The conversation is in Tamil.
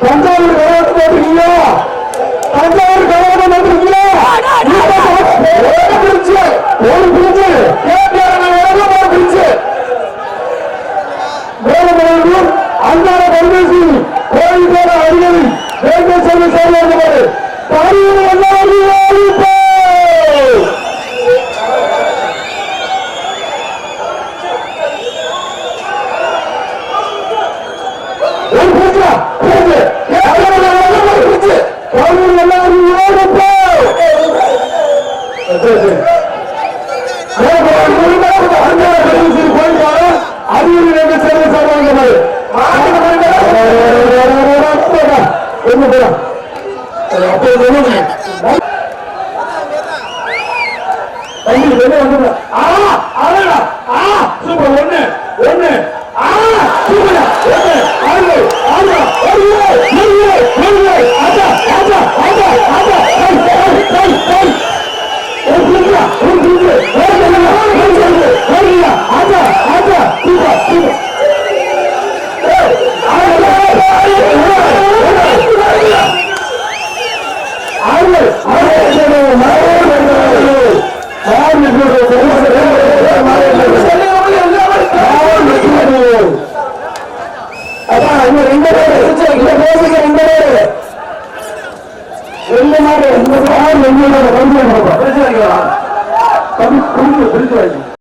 தஞ்சாவூர் கலவரம் போட்டிருக்கீங்களா தஞ்சாவூர் கலவரம் போட்டிருக்கீங்களா பிரிச்சு ஒரு பிரிச்சு ஒரு பிரிச்சு. மேலும் அன்றாட பரமேசி கோயில் போற அடிக்கடி சேர்ந்து சேர்ந்து சேர்ந்து தம்பி வெளியே வந்துடுறேன் ஆ. அதான் சரி ரெண்டு மாடு ரெண்டு மாடு ரெண்டு மாடு ரெண்டு மாடு. பிரிச்சு வைக்கலாம். பிரிச்சு வைக்கலாம்.